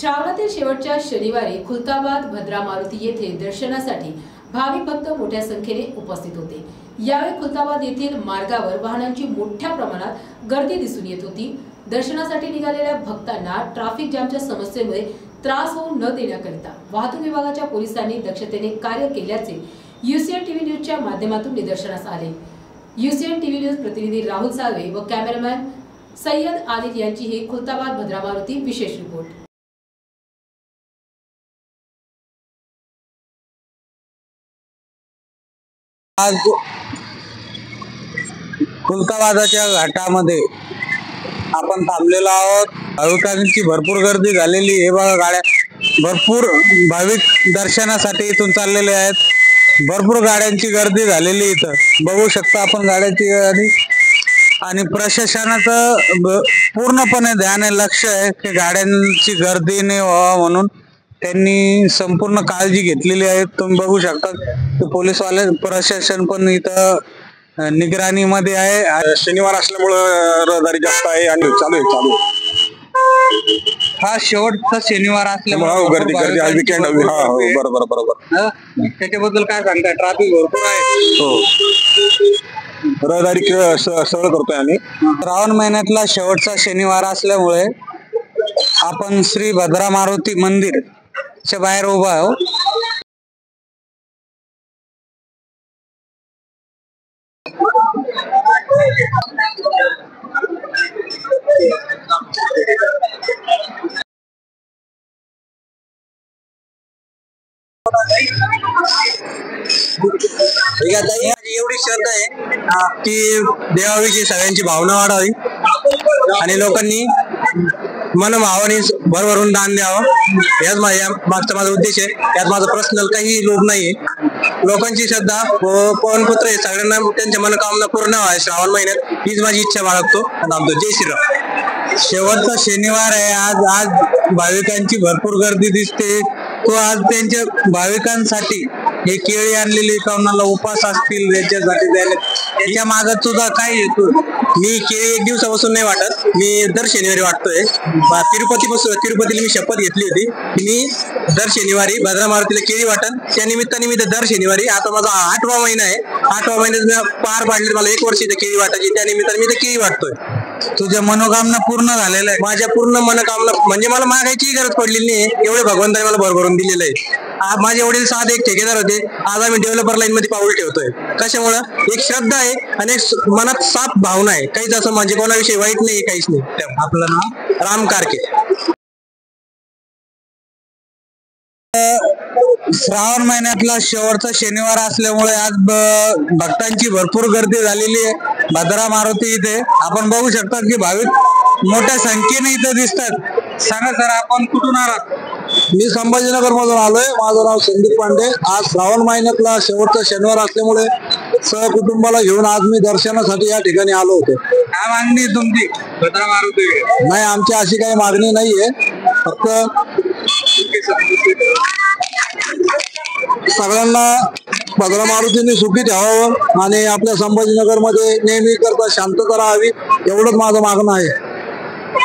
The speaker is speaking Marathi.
श्रावणातील शेवटच्या शनिवारी खुलताबाद भद्रा मारुती येथे दर्शनासाठी भाविक भक्त मोठ्या संख्येने उपस्थित होते. यावेळी खुलताबाद येथील मार्गावर वाहनांची मोठ्या प्रमाणात गर्दी दिसून येत होती. दर्शनासाठी निघालेल्या भक्तांना ट्रॅफिक जामच्या समस्येमुळे त्रास होऊ न देण्याकरिता वाहतूक विभागाच्या पोलिसांनी दक्षतेने कार्य केल्याचे युसीएन टीव्ही न्यूजच्या माध्यमातून निदर्शनास आले. युसीएन टीव्ही न्यूज प्रतिनिधी राहुल साळवे व कॅमेरामॅन सय्यद आदिल यांची ही खुलताबाद भद्रा मारुती विशेष रिपोर्ट. आज कुलताबादाच्या घाटामध्ये आपण थांबलेलो आहोत. भाविकांची भरपूर गर्दी झालेली आहे. हे बघा गाड्या भरपूर भाविक दर्शनासाठी इथून चाललेले आहेत. भरपूर गाड्यांची गर्दी झालेली इथं. बघू शकता आपण गाड्यांची गर्दी. आणि प्रशासनाचं पूर्णपणे ध्यान आहे लक्ष आहे की गाड्यांची गर्दी नाही व्हावा म्हणून. त्यांनी संपूर्ण काळजी घेतलेली आहे. तुम्ही बघू शकता की पोलीसवाले प्रशासन पण इथं अं, निगराणीमध्ये आहे. शनिवार असल्यामुळं रहदारी जास्त आहे आणि चालू आहे चालू. हा शेवटचा शनिवार त्यामुळं हो, गर्दी गर्दी. हा हो बरोबर बरोबर. हं? त्याच्याबद्दल काय सांगताय? ट्रॅफिक भरपूर आहे. हो. रहदारी सरळ करतोय आम्ही. श्रावण महिन्यातला शेवटचा शनिवार असल्यामुळे आपण श्री भद्रा मारुती मंदिर च्या बाहेर उभा हो. ठीक आहे ताई माझी एवढी श्रद्धा आहे की देवाविषयी सगळ्यांची भावना वाढावी आणि लोकांनी मनभावाने भरभरून दान द्यावं. याच माझ्या मागचा माझा उद्देश आहे. यात माझा पर्सनल काही लोभ नाहीये. लोकांची श्रद्धा व पवनपुत्र आहे सगळ्यांना त्यांच्या मनोकामना पूर्ण व्हावी श्रावण महिन्यात. हीच माझी इच्छा बाळगतो. आणि थांबतो जय श्रीराम. शेवटचा शनिवार आहे. आज आज भाविकांची भरपूर गर्दी दिसते. तो आज त्यांच्या भाविकांसाठी हे केळी आणलेली कोणाला उपास असतील याच्यासाठी द्यायला. त्याच्या माग तुझा काय येतो मी केळी एक दिवसापासून नाही वाटत. मी दर शनिवारी वाटतोय. तिरुपती तिरुपतीपासून तिरुपतीला मी शपथ घेतली होती. मी दर शनिवारी भद्रा मारुतीला केळी वाटन त्या निमित्ताने मी दर शनिवारी आता माझा आठवा महिना आहे. आठवा महिन्यात मी पार पाडले मला एक वर्ष इथे केळी वाटायची. त्या निमित्ताने मी ते केळी वाटतोय. तुझ्या मनोकामना पूर्ण झालेल्या आहे माझ्या पूर्ण मनोकामना म्हणजे मला मागायची गरज पडलेली नाही. एवढे भगवंताने मला भरभरून दिलेलं आहे. माझे वडील साधे एक ठेकेदार होते. आज आम्ही डेव्हलपर लाईन मध्ये पाऊल ठेवतोय. कशामुळं? एक श्रद्धा आहे आणि एक मनात साफ भावना आहे. काहीच असं म्हणजे कोणाविषयी वाईट नाही काहीच नाही. आपलं नाव? राम कारके. श्रावण महिन्यातला शेवटचा शनिवार असल्यामुळे आज भक्तांची भरपूर गर्दी झालेली आहे. भद्रा मारुती इथे. आपण बघू शकता की भाविक मोठ्या संख्येने इथे दिसतात. सांगा सर आपण कुठून आलात? मी संभाजीनगर मधून आलोय. माझं नाव संदीप पांडे. आज श्रावण महिन्यातला शेवटचा शनिवार असल्यामुळे सहकुटुंबाला घेऊन आज मी दर्शनासाठी या ठिकाणी आलो होतो. काय मागणी तुमची? भद्रा मारुती नाही आमची अशी काही मागणी नाहीये. फक्त सगळ्यांना भद्रा मारुतीने सुखी ठेवावं आणि आपल्या संभाजीनगरमध्ये नेहमी करता शांतता राहावी एवढंच माझं मागणं आहे.